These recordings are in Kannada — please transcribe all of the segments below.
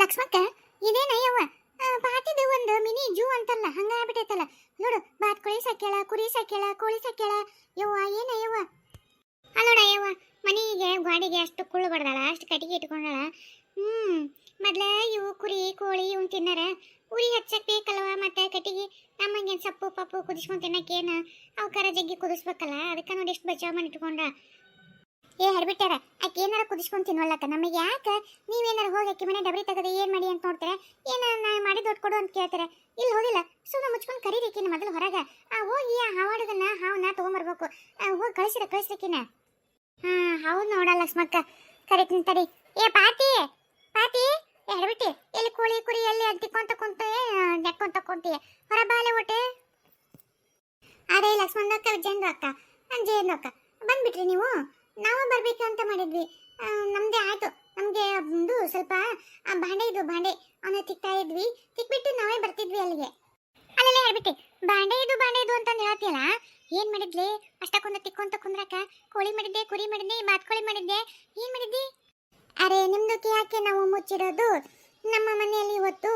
ಲಕ್ಷ್ಮಕ್ಕ, ಇದೇನ ಯವ್ವ? ಪಾತಿದ ಒಂದು ಮಿನಿ ಜೂ ಅಂತಲ್ಲ ಹಂಗ ಆಗ್ಬಿಟ್ಟೈತಲ್ಲ ನೋಡು, ಬಾತ್ ಕೋಳಿ ಸಾಕ್ಯಾಳ, ಕುರಿ ಸಾಕ್ಯಾಳ, ಕೋಳಿ ಸಾಕ್ಯಾಳ. ಯವ್ವ, ಏನ ಯವ್ವ? ಅಲ್ಲೋಣ ಯವ್ವ, ಮನಿಗೆ ಗಾಡಿಗೆ ಅಷ್ಟು ಕುಳ್ಳು ಬಡ್ದಾಳ ಅಷ್ಟು ಕಟ್ಟಿಗೆ ಇಟ್ಕೊಂಡಾಳ. ಹ್ಮ್, ಮೊದ್ಲ ಇವು ಕುರಿ, ಕೋಳಿ ಇವು ತಿನ್ನಾರ. ಉರಿ ಹಚ್ಚಕ್ ಬೇಕಲ್ವ ಮತ್ತೆ ಕಟ್ಟಿಗೆ? ನಮ್ಮಂಗೇನ್ ಸೊಪ್ಪು, ಪಪ್ಪು ಕುದಿಸ್ಕೊಂಡು ತಿನ್ನಕ್ಕೇನು? ಅವಕಾರ ಜಗ್ಗಿ ಕುದಿಸ್ಬೇಕಲ್ಲ, ಅದಕ್ಕೆ ನೋಡಿ ಎಷ್ಟು ಬಚಾವ್ ಮಾಡಿ ಇಟ್ಕೊಂಡ ಏ ಹಡ್ಬಿಟ್ಟಾರ ಆಕೆ ಏನಾರ ಕುದಿಸ್ಕೊಂಡ್ ತಿನ್ವಲ್ಲಕ್ಕ, ನಮಗೆ ಯಾಕೆ? ನೀವೇನಾರ ಹೋಗಿ ಆಕೆ ಮನೆ ಡಬರಿ ತೆಗೆದು ಏನ್ ಮಾಡಿ ಅಂತ ನೋಡ್ತಾರೆ? ಏನ ನಾ ಮಾಡಿ ದೊಡ್ಡ ಕೊಡು ಅಂತ ಕೇಳ್ತಾರೆ? ಇಲ್ಲಿ ಹೋಗಿಲ್ಲ ಸುಮ್ಮನೆ ಮುಚ್ಕೊಂಡು ಕರೀರಿಕಿನ ಮೊದಲು ಹೊರಗ. ಆ, ಹೋಗಿ ಆ ಹಾವಾಡೋದನ್ನ ಹಾವನ್ನ ತಗೊಂಬರ್ಬೇಕು. ಹೋಗಿ ಕಳಿಸಿರ ಕಳಿಸ್ರಿಕಿನ ಹಾ ಹೌದು ನೋಡಲ್ಲ ಲಕ್ಷ್ಮಕ್ಕ. ಕರಿತೀನಿ ತಡಿ. ಏ ಪಾತಿ ಪಾತಿ ಎಡ್ಬಿಟ್ಟಿ ಎಲ್ಲಿ ಕೋಳಿ ಕುರಿ ಎಲ್ಲಿ ಅಂತಿಕೊಂತ ಕುಂತ ನೆಕ್ಕೊಂತ ಕುಂತಿ ಹೊರ ಬಾಲೆ ಒಟ್ಟೆ ಅದೇ ಲಕ್ಷ್ಮಣ ಅಕ್ಕ ವಿಜಯೇಂದ್ರ ಅಕ್ಕ ಜಯೇಂದ್ರ ಅಕ್ಕ ಬಂದ್ಬಿಟ್ರಿ ನೀವು ನಾವು ಬರ್ಬೇಕು ಅಂತ ಮಾಡಿದ್ವಿ ಆ, ನಮ್ದೇ ಆಯ್ತು ನಮ್ಗೆ ಒಂದು ಸ್ವಲ್ಪ ಆ, ಬಾಂಡೆ ಇದು ಬಾಂಡೆ ಅವನ್ನ ತಿಕ್ತಾ ಇದ್ವಿ ತಿಕ್ಬಿಟ್ಟು ನಾವೇ ಬರ್ತಿದ್ವಿ ಅಲ್ಲಿಗೆ. ಅಲ್ಲೆಲ್ಲ ಹೇಳ್ಬಿಟ್ಟೆ ಬಾಂಡೆ ಇದು ಬಾಂಡೆ ಇದು ಅಂತ ಹೇಳ್ತಿಯಲ್ಲ? ಏನ್ ಮಾಡಿದ್ಲಿ? ಅಷ್ಟಕ್ಕೊಂದು ತಿಕ್ಕೊಂತ ಕುಂದ್ರಕ ಕೋಳಿ ಮಾಡಿದ್ದೆ ಕುರಿ ಮಾಡಿದ್ದೆ ಬಾತ್ಕೋಳಿ ಮಾಡಿದ್ದೆ. ಏನ್ ಮಾಡಿದ್ದಿ? ಅರೆ ನಿಮ್ದು ಯಾಕೆ ನಾವು ಮುಚ್ಚಿರೋದು? ನಮ್ಮ ಮನೆಯಲ್ಲಿ ಇವತ್ತು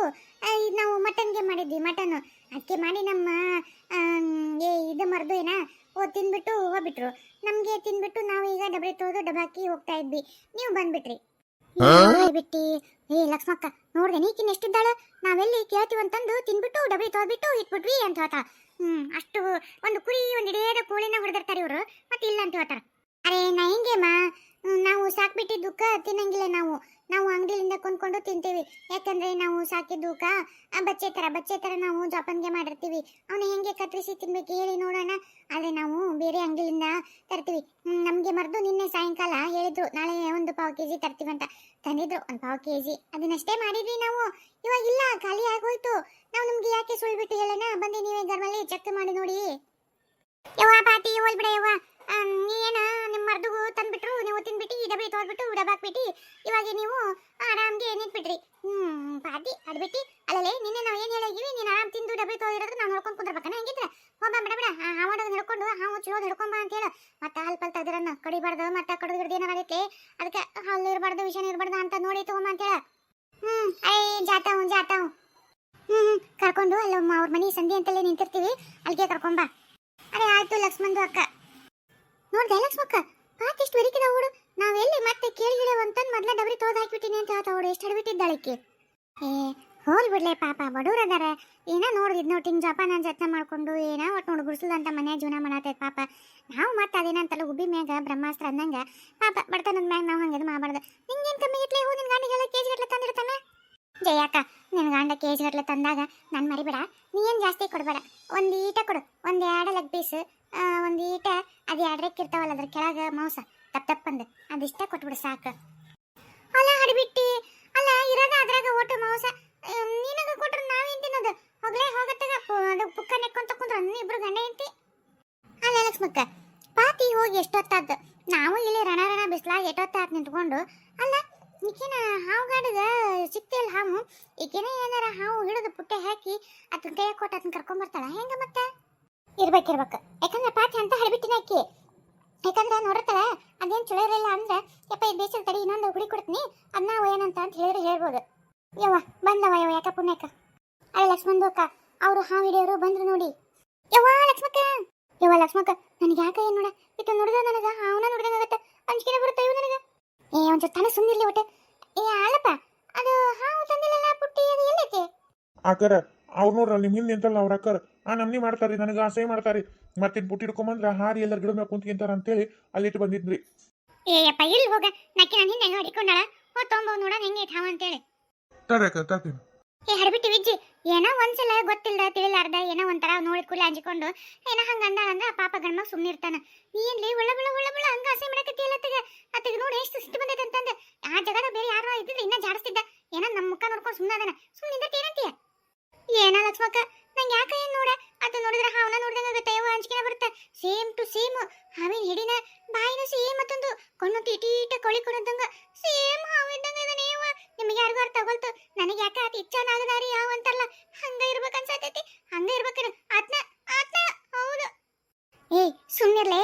ನಾವು ಮಟನ್ಗೆ ಮಾಡಿದ್ವಿ ಮಟನ್. ಅದಕ್ಕೆ ಮಾಡಿ ನಮ್ಮ ಏ ಇದು ಮರ್ದು ಏನ? ಓ ತಿನ್ಬಿಟ್ಟು ಹೋಗ್ಬಿಟ್ರು. ನಮ್ಗೆ ತಿನ್ಬಿಟ್ಟು ನಾವು ಈಗ ಡಬರಿ ತೊಳೆದು ಡಬಾಕಿ ಹೋಗ್ತಾ ಇದ್ವಿ. ನೀವು ಬಂದ್ಬಿಟ್ರಿ. ಬಿಟ್ಟಿ ಏ ಲಕ್ಷ್ಮಕ್ಕ ನೋಡ್ದೆ ನೀಕಿನ್ ಎಷ್ಟಿದ್ದಾಳ? ನಾವೆಲ್ಲಿ ಕೇಳ್ತೀವಂತಂದು ತಿನ್ಬಿಟ್ಟು ಡಬರಿ ತೊಳ್ಬಿಟ್ಟು ಇಟ್ಬಿಟ್ವಿ ಅಂತ ಹೇಳ್ತಾಳ ಹ್ಮ್ ಅಷ್ಟು ಒಂದು ಕುರಿ ಒಂದು ಇಡೇದ ಕೋಳಿನ ಹೊಡೆದಿರ್ತಾರೆ ಇವರು. ಮತ್ತೆ ಇಲ್ಲ ಅಂತ ಹೇಳ್ತಾರ. ಅರೆ ನಾ ಹ್ಮ್, ನಾವು ಸಾಕ್ಬಿಟ್ಟಿದ್ದಕ್ಕ ತಿನ್ನಂಗಿಲ್ಲ ನಾವು. ನಾವು ಅಂಗಡಿಯಿಂದ ಕೊಂಡ್ಕೊಂಡು ತಿಂತೀವಿ. ಯಾಕಂದ್ರೆ ನಾವು ಸಾಕಿದ್ದಕ್ಕ ಬಚ್ಚೆ ತರ ಬಚ್ಚೆ ತರ ನಾವು ಜಾಪನ್ಗೆ ಮಾಡಿರ್ತೀವಿ. ಅವನು ಹೆಂಗೆ ಕತ್ತರಿಸಿ ತಿನ್ಬೇಕು ಹೇಳಿ ನೋಡೋಣ. ಆದ್ರೆ ನಾವು ಬೇರೆ ಅಂಗಡಿಯಿಂದ ತರ್ತೀವಿ. ನಮಗೆ ಮರ್ದು ನಿನ್ನೆ ಸಾಯಂಕಾಲ ಹೇಳಿದ್ರು, ನಾಳೆ ಒಂದು ಪಾವು ಕೆಜಿ ತರ್ತೀವಿ ಅಂತ. ತಂದಿದ್ರು, ಒಂದು ಪಾವು ಕೆಜಿ. ಅದನ್ನಷ್ಟೇ ಮಾಡಿದ್ವಿ ನಾವು. ಇವಾಗ ಇಲ್ಲ, ಖಾಲಿ ಆಗೋಯ್ತು. ನಾವು ನಿಮ್ಗೆ ಯಾಕೆ ಸುಳ್ಬಿಟ್ಟು ಹೇಳೋಣ? ಬಂದು ನೀವೇ ಗರ್ಮಲ್ಲಿ ಚೆಕ್ ಮಾಡಿ ನೋಡಿ ಯವ್ವ ಪಾತಿ ಹೋಲ್ಬಿಡ ಯವ್ವ ಆಮ್, ನೀನ ನಿಮ್ಮ ಮರ್ದುಗು ತಂದ್ಬಿಟ್ರು ನೀವು ತಿನ್ಬಿಟ್ಟು ಈ ಡಬ್ಬಿ ತೊಳ್ಬಿಟ್ಟು ಡಬ್ಬಾಕ್ಬಿಟ್ಟು ಇವಾಗ ನೀವು ಆರಾಮ್ಗೆ ನಿಂತ್ಬಿಟ್ರಿ ಹ್ಮ್ ಪಾತಿ ಅಡ್ಬಿಟ್ಟು ಅಲ್ಲೇ ನಿನ್ನೆ ನಾವು ಏನು ಹೇಳಿದ್ವಿ ನೀನು ಆರಾಮ್ ತಿಂದು ಡಬ್ಬಿ ತೊಳಿರೋದು ನಾವು ನೋಡ್ಕೊಂಡು ಕುಂದ್ರಬೇಕನ? ಹಂಗಿದ್ರೆ ಹೋಗ ಬಿಡ ಬಿಡ. ಹಾವಾಡೋದು ಹಿಡ್ಕೊಂಡು ಹಾವು ಚಲೋ ಹಿಡ್ಕೊಂಬ ಅಂತ ಹೇಳು ಮತ್ತೆ ಹಲ್ ಪಲ್ ತೆಗ್ದಿರನ್ನ ಕಡಿಬಾರ್ದು, ಮತ್ತೆ ಕಡಿದು ಗಿಡ್ದು ಏನಾಗೈತಿ ಅದಕ್ಕೆ ಹಲ್ಲು ಇರಬಾರ್ದು ವಿಷಯ ಇರಬಾರ್ದು ಅಂತ ನೋಡಿ ತಗೊಂಬ ಅಂತ ಹೇಳ ಹ್ಮ್ ಐ ಜಾತಾವ್ ಜಾತಾವ್. ಹ್ಮ್ ಕರ್ಕೊಂಡು ಅಲ್ಲಿ ಅವ್ರ ಮನೆ ಸಂಧಿ ಅಂತಲೇ ನಿಂತಿರ್ತೀವಿ, ಅಲ್ಲಿಗೆ ಕರ್ಕೊಂಬ ಅರೆ, ಆಯ್ತು ಲಕ್ಷ್ಮಣ್ ಅಕ್ಕ. ನೋಡ್ದೆ ಲಕ್ಷ್ಮಕ್ಕ ಪಾತಿಷ್ಟು ಬೆರಿಕಿದ ಅವಳು. ನಾವೆಲ್ಲಿ ಮತ್ತೆ ಕೇಳಿ ಹೇಳೋ ಅಂತ ಮೊದಲ ಡಬರಿ ತೋದ್ ಹಾಕಿಬಿಟ್ಟಿನಿ ಅಂತ ಹೇಳ್ತಾ ಅವಳು, ಎಷ್ಟು ಹಡ್ಬಿಟ್ಟಿದ್ದಾಳಕ್ಕೆ ಏ ಹೋಲ್ ಬಿಡ್ಲೆ ಪಾಪ ಬಡೂರದಾರ ಏನೋ ನೋಡಿದ್ ನೋಡಿ, ಹಿಂಗೆ ಜಪಾನ ಜತ್ನ ಮಾಡ್ಕೊಂಡು ಏನೋ ಒಟ್ಟು ನೋಡಿ ಗುಡಿಸಲ್ದಂತ ಮನೆ ಜೀವನ ಮಾಡತ್ತೈತೆ ಪಾಪ. ನಾವು ಮತ್ತೆ ಅದೇನಂತಲ್ಲ ಉಬ್ಬಿ ಮ್ಯಾಗ ಬ್ರಹ್ಮಾಸ್ತ್ರ ಅಂದಂಗ ಪಾಪ ಬಡತನದ ಮ್ಯಾಗ ನಾವು ಹಂಗೆ ಮಾಡಬಾರ್ದು. ನಿಂಗೇನು ಕಮ್ಮಿ ಇಟ್ಲೆ ಹೂ ನಿನ್ ಗಾಂಡಿಗೆಲ್ಲ ಕೆ ಜಿ ಗಟ್ಲೆ ತಂದಿರ್ತಾನೆ ಜಯಕ್ಕ ನಿನ್ನ ಗಂಡ ಕೆ ಜಿ ಗಟ್ಲೆ ತಂದಾಗ ನಾನು ಮರಿಬೇಡ. ನೀ ಏನು ಜಾಸ್ತಿ ಕೊಡಬೇಡ. ಒಂದು ಈಟ ಕೊಡು. ಒಂದು ಎರಡು ಲೆಗ್ ಪೀಸ್ ಒಂದು ಈಟ, ಅದು ಎರಡು ರೆಕ್ ಇರ್ತಾವಲ್ಲ ಅದ್ರ ಕೆಳಗೆ ಮಾಂಸ. ತಪ್ಪ ತಪ್ಪಂದು ಅದಿಷ್ಟ ಕೊಟ್ಬಿಡು ಸಾಕು. ಅಲ್ಲ ಹಡಿಬಿಟ್ಟಿ, ಅಲ್ಲ ಇರೋದ ಅದ್ರಾಗ ಒಟ್ಟು ಮಾಂಸ. ನಿನಗ ಕೊಟ್ರೆ ನಾವೇನ್ ತಿನ್ನೋದು? ಹೋಗ್ಲೇ, ಹೋಗತ್ತಾಗ. ಅದು ಪುಕ್ಕ ನೆಕ್ಕೊಂತ ಕುಂದ್ರ ಇಬ್ರು ಗಂಡ ಹೆಂಡತಿ. ಅಲ್ಲ, ಲಕ್ಷ್ಮಕ್ಕ, ಪಾತಿ ಹೋಗಿ ಎಷ್ಟೊತ್ತಾದ ನಾವು ಇಲ್ಲಿ ರಣ ರಣ ಬಿಸ್ಲಾಗ ಎಷ್ಟೊತ್ತಾತ್ ನಿಂತ್ಕೊಂಡು. ಅಲ್ಲ, ಈಕಿನ ಹಾವು ಗಾಡಿದ ಸಿಕ್ತಿಲ್ಲ ಹಾವು. ಈಕಿನ ಏನಾರ ಹಾವು ಹಿಡಿದು ಪುಟ್ಟೆ ಹಾಕಿ ಅದನ್ನ ಕೈ ಕೊಟ್ಟು ಅದನ್ನ ಕರ್ಕೊಂಬರ್ತಾಳ ಹೆಂಗ ಮತ್ತೆ? ಇರ್ಬೇಕಿರ್ಬೇಕು ಯಾಕಂದ್ರೆ ಪಾತಿ ಅಂತ ಹಡ್ಬಿಟ್ಟಿನ ಆಕಿ. ಯಾಕಂದ್ರೆ ನೋಡಿರ್ತಾಳ, ಅದೇನು ಚಲೋ ಇರಲಿಲ್ಲ ಅಂದ್ರೆ, ಯಪ್ಪ ಈ ಬೇಸಲ್ ತಡಿ, ಇನ್ನೊಂದು ಹುಡಿ ಕೊಡ್ತೀನಿ. ಅದನ್ನ ಏನಂತ ಅಂತ ಹೇಳಿದ್ರೆ ಹೇಳ್ಬೋದು. ಯವ್ವ ಬಂದವ ಯವ್ವ ಯಾಕ ಪುಣ್ಯಕ್ಕ? ಅರೆ ಲಕ್ಷ್ಮಣ್ ಅಕ್ಕ ಅವರು ಹಾವು ಹಿಡಿಯೋರು ಬಂದ್ರು ನೋಡಿ. ಯವ್ವ ಲಕ್ಷ್ಮಕ್ಕ! ಯವ್ವ ಲಕ್ಷ್ಮಕ್ಕ ನನಗೆ ಯಾಕ ಏನು ನೋಡ? ಇಟ್ಟು ನೋಡಿದ ನನಗ ಅವನ ನೋಡಿದಂಗ ಆಗತ್ತ. ಅಂಜಿಕೆನೆ ಬರುತ್ತೆ ಇವ್ ನನಗೆ? ಏ ಒಂದ್ ತಲೆ ಸುಮ್ಮನಿರ್ಲಿ ಒಟ್ಟೆ ಏ ಆಲಪ್ಪ ಅದು ಹಾವು ತಂದಿಲ್ಲಲ್ಲ ಪುಟ್ಟಿ ಅದು ಎಲ್ಲೈತೆ ಆಕರ ಅವ್ರು ನೋಡ್ರ ನಿಮ್ ಹಿಂದೆ ನಿಂತಲ್ಲ ಅವ್ರ ಅಕ್ಕರ್. ಆ ನಮ್ನಿ ಮಾಡ್ತಾರಿ ನನಗೆ ಆಸೆ ಮಾಡ್ತಾರಿ ಮತ್ತಿನ್ ಪುಟ್ಟಿ ಹಿಡ್ಕೊಂಬಂದ್ರ ಹಾರಿ ಎಲ್ಲರ ಗಿಡ ಮ್ಯಾಗ ಕುಂತ್ಕಿಂತಾರ ಅಂತೇಳಿ ಅಲ್ಲಿಟ್ಟು ಬಂದಿದ್ರಿ ಏ ಅಪ್ಪ ಇಲ್ಲಿ ಹೋಗ. ನಕ್ಕಿ ನಾನು ಹಿಂದೆ ಹೊಡಿಕೊಂಡಾಳ ಹೋ ತೊಂಬ ನೋಡ ಹೆಂಗೈತೆ ಹಾವು ಅಂತೇಳಿ. ಏ ಏನೋ ಒಂದ್ಸಲ ಏನೋ ಕೂಡಲೇ ಅಂಜಿಕೊಂಡು, ಏನೋ ಹಂಗ ಪಾಪ ಹಂಗ ಆಸೆ ನೋಡಿ ನಮ್ಮ ಮುಖ ಅದನ. ಏನ ನೋಡ? ಅದು ನೋಡಿದ್ರೆ ಹಾವನ ಸೇಮ್ ಟು ಹಿಡಿನ ಬಾಯಿನ ಸೇಮ್ ಮತ್ತೊಂದು, ಕಣ್ಣು ಕೊಳಿ ಕೊಡದಂಗ ಸೇಮ್ ಹಾವಿದ್ದಂಗ ನಿಮಗೆ ಯಾರಿಗೂ ತಗೊಳ್ತು. ನನಗೆ ಯಾಕೆ ಅತಿ ಇಚ್ಛಾನಾಗದಾರಿ ಯಾವ ಅಂತಲ್ಲ ಹಂಗ ಇರ್ಬೇಕು ಅನ್ಸತೈತಿ. ಹಂಗ ಇರ್ಬೇಕು ಆತ್ನ ಆತ್ನ. ಹೌದು. ಏ ಸುಮ್ಮನಿರ್ಲೇ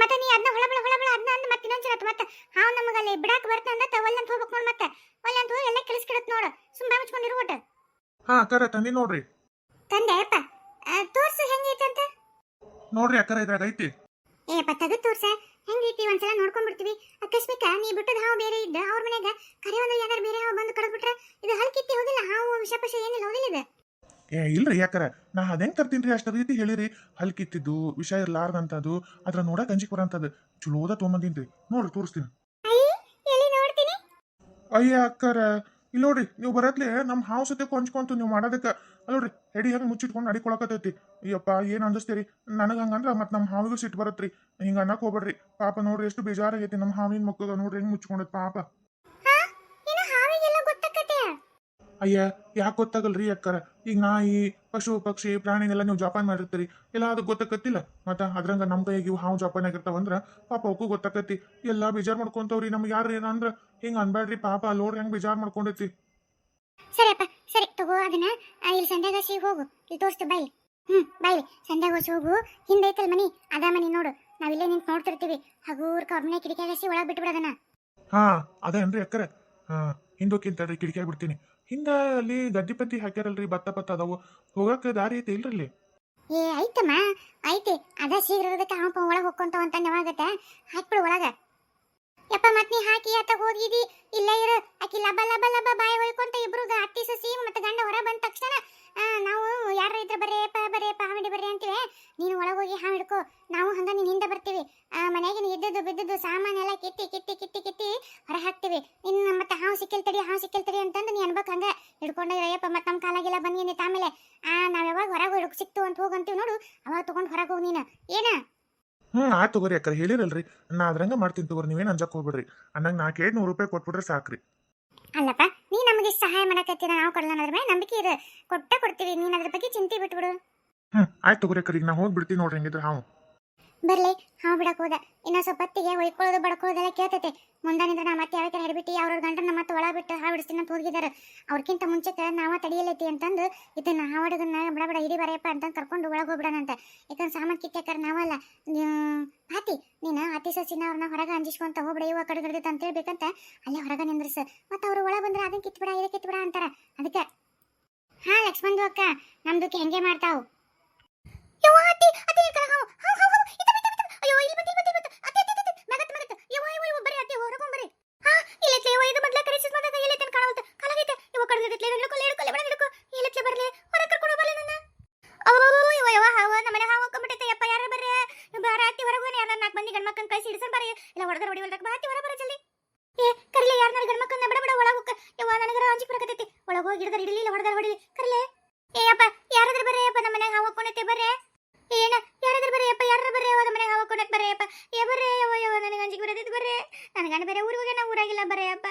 ಮತ್ತೆ ನೀ ಅದನ್ನ ಹೊಳಬಳ ಹೊಳಬಳ ಅದನ್ನ ಅಂದ ಮತ್ತೆ ಇನ್ನೊಂದ್ಸಲ ಮತ್ತೆ. ಹಾವು ನಮಗಲ್ಲಿ ಬಿಡಾಕ್ ಬರ್ತಾ ಅಂದ ಅಂತ ಹೋಗ್ಬೇಕು ನೋಡ್ ಮತ್ತೆ. ಒಲ್ಲಂತ ಹೋಗಿ ಎಲ್ಲ ಕೆಲಸ ಬರುತ್ತೆ ನೋಡು. ಸುಮ್ಮನೆ ಮುಚ್ಕೊಂಡಿರು ಒಟ್ಟು. ಹಾ ಅಕ್ಕರ ತಂದಿ ನೋಡ್ರಿ. ತಂದೆ ಅಪ್ಪ. ತೋರ್ಸು ಹೆಂಗೈತಂತ ನೋಡ್ರಿ ಅಕ್ಕರ ಇದ್ರಾಗ ಐತಿ. ಏಪ್ಪ ತೆಗೆದು ತೋರ್ಸ ಹೆಂಗೈತಿ ಒಂದ್ಸಲ ನೋಡ್ಕೊಂಡ್ಬಿಡ್ತೀವಿ ಅಕಸ್ಮಿಕ ನೀ ಬಿಟ್ಟದ ಹಾವು ಬೇರೆ ಇದ್ದ ಅವ್ರ ಮನ್ಯಾಗ ಕರೆ ಒಂದು ಯಾವ್ದಾರು ಬೇರೆ ಹಾವು ಬಂದು ಕಡ್ಬಿಟ್ರೆ ಇದು ಹಲ್ಕಿತ್ತಿ ಹೌದಿಲ್ಲ ಹಾವು ವಿಷ ಪಶ ಏನಿಲ್ಲ ಹೌದಿಲ್ಲ ಇದು ಏ ಇಲ್ರಿ ಯಾಕರ? ನಾ ಅದೇನ್ ತರ್ತೀನಿ ಅಷ್ಟ ರೀತಿ ಹೇಳಿರಿ. ಹಲ್ಕಿತ್ತಿದ್ದು ವಿಷ ಇರ್ಲಾರ್ದಂಥದ್ದು ಅದ್ರ ನೋಡಕ್ ಅಂಜಿಕ್ ಬರಂಥದ್ದು ಚಲೋದ ತೊಗೊಂಬಂದಿನ್ರಿ ನೋಡ್ರಿ ತೋರಿಸ್ತೀನಿ. ಅಯ್ಯ ಅಕ್ಕರ ನೋಡ್ತೀನಿ? ಅಯ್ಯ ಅಕ್ಕಾರ ಇಲ್ಲಿ ನೋಡ್ರಿ ನೀವು ಬರತ್ಲೆ ನಮ್ಮ ಹಾವು ಸತೆ ಕೊಂಚ್ಕೊಂತು ನೀವು ಮಾಡೋದಕ್ಕೆ. ಅಲ್ಲ ನೋಡ್ರಿ ಹೆಡಿ ಹೆಂಗೆ ಮುಚ್ಚಿಟ್ಕೊಂಡು ನಡಿಕೊಳಕತೈತಿ ಅಯ್ಯಪ್ಪ ಏನು ಅಂದಿಸ್ತೀರಿ? ನನಗೆ ಹಂಗಂದ್ರೆ ಮತ್ತೆ ನಮ್ಮ ಹಾವಿಗೂ ಸಿಟ್ಟು ಬರತ್ರಿ. ಹಿಂಗೆ ಅನ್ನಕ್ಕೆ ಹೋಗ್ಬೇಡ್ರಿ. ಪಾಪ ನೋಡ್ರಿ ಎಷ್ಟು ಬೇಜಾರಾಗೈತಿ ನಮ್ಮ ಹಾವಿನ ಮಕ್ಕಳು ನೋಡ್ರಿ ಹೆಂಗ್ ಮುಚ್ಕೊಂಡತ್ ಪಾಪ ಹಾ ಇನ್ನು ಹಾವಿಗೆಲ್ಲ ಗೊತ್ತಾಕತ್ತೆ ಅಯ್ಯ ಯಾಕೆ ಗೊತ್ತಾಗಲ್ರಿ ಅಕ್ಕರ? ಈಗ ನಾಯಿ ಪಶು ಪಕ್ಷಿ ಪ್ರಾಣಿನೆಲ್ಲ ನೀವು ಜೋಪಾನ ಮಾಡಿರ್ತೀರಿ. ಎಲ್ಲ ಅದು ಗೊತ್ತಾಕತ್ತಿಲ್ಲ. ಮತ್ತ ಅದ್ರಂಗ ನಮ್ಮ ಕೈಗೆ ಇವು ಹಾವು ಜೋಪಾನ ಆಗಿರ್ತಾವಂದ್ರ ಪಾಪ ಅವಕ್ಕೂ ಗೊತ್ತಾಕತಿ ಎಲ್ಲ ಬೇಜಾರ್ ಮಾಡ್ಕೊಂತವ್ರಿ ನಮ್ಗೆ ಯಾರು ಏನಂದ್ರೆ ಹಿಂಗ ಅನ್ಬೇಡ್ರಿ ಪಾಪ ಲೋಡ್ ಹೆಂಗ್ ಬೇಜಾರ್ ಮಾಡ್ಕೊಂಡೈತಿ. ಸರಿಯಪ್ಪ ಸರಿ ತಗೋ ಅದನ್ನ. ಇಲ್ಲಿ ಸಂಧ್ಯಾಗಾಸಿ ಹೋಗು. ಇಲ್ಲಿ ತೋರಿಸ್ತು ಬಾಯಿ ಹ್ಮ್ ಬಾಯಿ ಸಂಧ್ಯಾಗೋಸಿ ಹೋಗು. ಹಿಂದೆ ಐತಲ್ ಮನಿ ಅದ ಮನಿ ನೋಡು. ನಾವಿಲ್ಲೇ ನಿಂತು ನೋಡ್ತಿರ್ತೀವಿ. ಹಗೂರ್ ಅವ್ರ ಮನೆ ಕಿಟಕಿಯಾಗಸಿ ಒಳಗೆ ಬಿಟ್ಬಿಡೋದನ್ನ. ಹಾ ಅದೇನ್ರಿ ಅಕ್ಕರೆ? ಹಾ ಹಿಂದೋಕ್ಕಿಂತಡ್ರಿ ಕಿಟಕಿ ಬಿಡ್ತೀನಿ. ಹಿಂದ ಅಲ್ಲಿ ಗದ್ದಿ ಪದ್ದಿ ಹಾಕ್ಯಾರಲ್ರಿ, ಭತ್ತ ಭತ್ತ ಅದಾವು. ಹೋಗಕ್ಕೆ ದಾರಿ ಐತಿ ಇಲ್ರಿ ಏ, ಐತಮ್ಮ, ಐತಿ. ಅದ ಶೀಘ್ರ ಇರೋದಕ್ಕೆ ಒಳಗೆ ಹೋಗ್ಕೊಂತಾವ ಅಂತ ಯಾವಾಗತ್ತೆ ಹಾಕ್ಬಿಡು ಒಳಗ. ಯಪ್ಪ ಮತ್ ನೀ ಹಾಕಿ ಅತ್ತ ಹೋಗಿದಿ? ಇಲ್ಲ ಇರು. ಆಕಿ ಲಬ ಲಬ ಲಬ ಬಾಯಿ ಹೊಯ್ಕೊಂತ ಇಬ್ರು ಅತ್ತಿ, ಸಸಿ, ಮತ್ತೆ ಗಂಡ ಹೊರ ಬಂದ ತಕ್ಷಣ ನಾವು ಯಾರ ಇದ್ರ ಬರೆ, ಪ ಹಿಡಿ ಬರ್ರಿ ಅಂತೀವಿ. ನೀನು ಒಳಗೋಗಿ ಹಾವು ಹಿಡ್ಕೊ. ನಾವು ಹಂಗ ನಿನ್ನಿಂದ ಬರ್ತೀವಿ. ಮನೆಗೆ ಇದ್ದದ್ದು ಬಿದ್ದದ್ದು ಸಾಮಾನೆಲ್ಲ ಕಿತ್ತಿ ಕಿತ್ತಿ ಕಿತ್ತಿ ಕಿತ್ತಿ ಹೊರ ಹಾಕ್ತಿವಿ ಇನ್ನು ಮತ್ತೆ ಹಾವು ಸಿಕ್ಕಿಲ್ ತಡಿ ಹಾವು ಸಿಕ್ಕಿಲ್ ತಡಿ ಅಂತಂದು ನೀ ಅನ್ಬೇಕು ಹಂಗ ಹಿಡ್ಕೊಂಡ ಅಯ್ಯಪ್ಪ ಮತ್ತೆ ನಮ್ಮ ಕಾಲಾಗೆಲ್ಲ ಬಂದಿನಿತ್ತು ಆಮೇಲೆ ಆ ನಾವ್ ಯಾವಾಗ ಹೊರಗೆ ಹುಡುಕ್ ಸಿಕ್ತು ಅಂತ ಹೋಗಂತೀವಿ ನೋಡು ಅವಾಗ ತಗೊಂಡ್ ಹೊರಗೆ ಹೋಗಿ ನೀನು ಏನ ಆಯ್ತು ತಗೋರಿ ಅಕ್ಕ ಹೇಳಿರಲ್ರಿ. ನಾ ಅದ್ರಂಗ ಮಾಡ್ತೀನಿ ತಗೋರಿ ನೀವೇನು ಅಂಜಕ್ ಹೋಗ್ಬಿಡ್ರಿ. ಅನ್ನಂಗ ನಾಲ್ಕೈದು ನೂರು ರೂಪಾಯಿ ಕೊಟ್ಬಿಟ್ರೆ ಸಾಕ್ರಿ. ಅಲ್ಲಪ್ಪ ನೀ ನಮಗೆ ಸಹಾಯ ಮಾಡಕತ್ತೀರ ನಾವು ಕೊಡಲ್ಲ ಅನ್ನೋದ್ರ ಮೇಲೆ ನಂಬಿಕೆ ಇರು. ಕೊಟ್ಟ ಕೊಡ್ತೀವಿ ನೀನು ಅದ್ರ ಬಗ್ಗೆ ಚಿಂತೆ ಬಿಟ್ಬಿಡು. ಹ್ಞೂ ಆಯ್ತು ತಗೋರಿ ಈಗ ನಾ ಹೋಗ್ಬಿಡ್ತೀನಿ ನೋಡ್ರಿ ಹಿಂಗಿದ್ರೆ ಹಾವು ಬರ್ಲಿ ಹಾವು ಬಿಡಕ್ಕೆ ಹೋದ. ಇನ್ನ ಸ್ವಲ್ಪ ಹೊತ್ತಿಗೆ ಹೊಯ್ಕೊಳ್ಳೋದು ಬಡ್ಕೊಳ್ಳೋದೆಲ್ಲ ಕೇಳ್ತೈತೆ. ಮುಂದಾನಿಂದ ನಾ ಮತ್ತೆ ಯಾವ ಹಿಡಿಬಿಟ್ಟು ಗಂಟನ ಮತ್ತೆ ಒಳ ಬಿಟ್ಟು ಹಾ ಬಿಡಿಸ್ತೀನಿ ಅಂತ ಹೋಗಿದ್ದಾರೆ ಅವ್ರಕ್ಕಿಂತ ಮುಂಚೆಕ ನಾವ ತಡಿಯಲೈತಿ ಅಂತಂದು ಇದನ್ನ ಹಾವಡಗನ್ನ ಬಡ ಬಡ ಹಿಡಿ ಬರೆಯಪ್ಪ ಅಂತ ಕರ್ಕೊಂಡು ಒಳಗೆ ಹೋಗ್ಬಿಡೋಣಂತೆ ಯಾಕಂದ್ರೆ ಸಾಮಾನು ಕಿತ್ತಾಕರ ನಾವಲ್ಲ ಹಾತಿ ನೀನು ಅತಿ ಸಸಿನ ಅವ್ರನ್ನ ಹೊರಗೆ ಅಂಜಿಸ್ಕೊಂತ ಹೋಗ್ಬಿಡ ಕಡೆ ಹಿಡಿದೈತೆ ಅಂತ ಹೇಳ್ಬೇಕಂತ ಅಲ್ಲೇ ಹೊರಗೆ ನಿಂದ್ರಸ. ಮತ್ತೆ ಅವ್ರು ಒಳ ಬಂದ್ರೆ ಅದನ್ನ ಕಿತ್ಬಿಡ ಇದಕ್ಕೆ ಕಿತ್ಬಿಡ ಅಂತಾರ. ಅದಕ್ಕೆ. ಹಾ, ಲಕ್ಷ್ಮಣದು ಅಕ್ಕ ನಮ್ದು ಹೆಂಗೆ ಮಾಡ್ತಾವು? ಅಯ್ಯೋ ಅತ್ತಿ ಗಟ್ಲೆ ಬಡ ನನ್ನ. ಯವ ಯವ ನಮ್ಮನೆ ಹಾವ ಕಂಬಿಟೈತೆ ಯಪ್ಪ ಯಾರು ಬರ್ರಿ? ಬಾರಾತಿ ಹೊರಗೆ ಹೋಗಿ ಯಾರು ಮಂದಿ ಗಂಡ್ಮಕ್ಕನ ಕೈ ಸಿಡಿಸನ್ ಬರ್ರಿ ಇಲ್ಲ ಹೊಡೆದ ಹೊಡಿ ಹೊಲ್ದಾಗ ಹೊರ ಬರ ಏ, ಕರಿಲೆ ಯಾರು ನಾನು ಬಡ ಬಡ, ಒಳಗೆ ಹೋಗ ಯವ್ವ, ನನಗರ ಅಂಜಿ ಬರಕತ್ತೈತಿ ಒಳಗೆ ಏ, ಯಪ್ಪ, ಯಾರಾದ್ರೂ ಬರ್ರಿ, ಯಪ್ಪ, ನಮ್ಮ ಹಾವ ಕೊಂಡೈತೆ ಬರ್ರಿ. ಏನ, ಯಾರಾದ್ರೂ ಬರ್ರಿ, ಯಪ್ಪ ಯಾರು ಬರ್ರಿ ಅವ್ರ ಮನೆಗೆ ಹಾವ ಯಪ್ಪ. ಏ ಯವ ಯವ ನನಗೆ ಅಂಜಿಗೆ ಬರತೈತಿ ಬರ್ರಿ. ನನಗಣ್ಣ ಊರಿಗೆ ಊರಾಗಿಲ್ಲ ಯಪ್ಪ.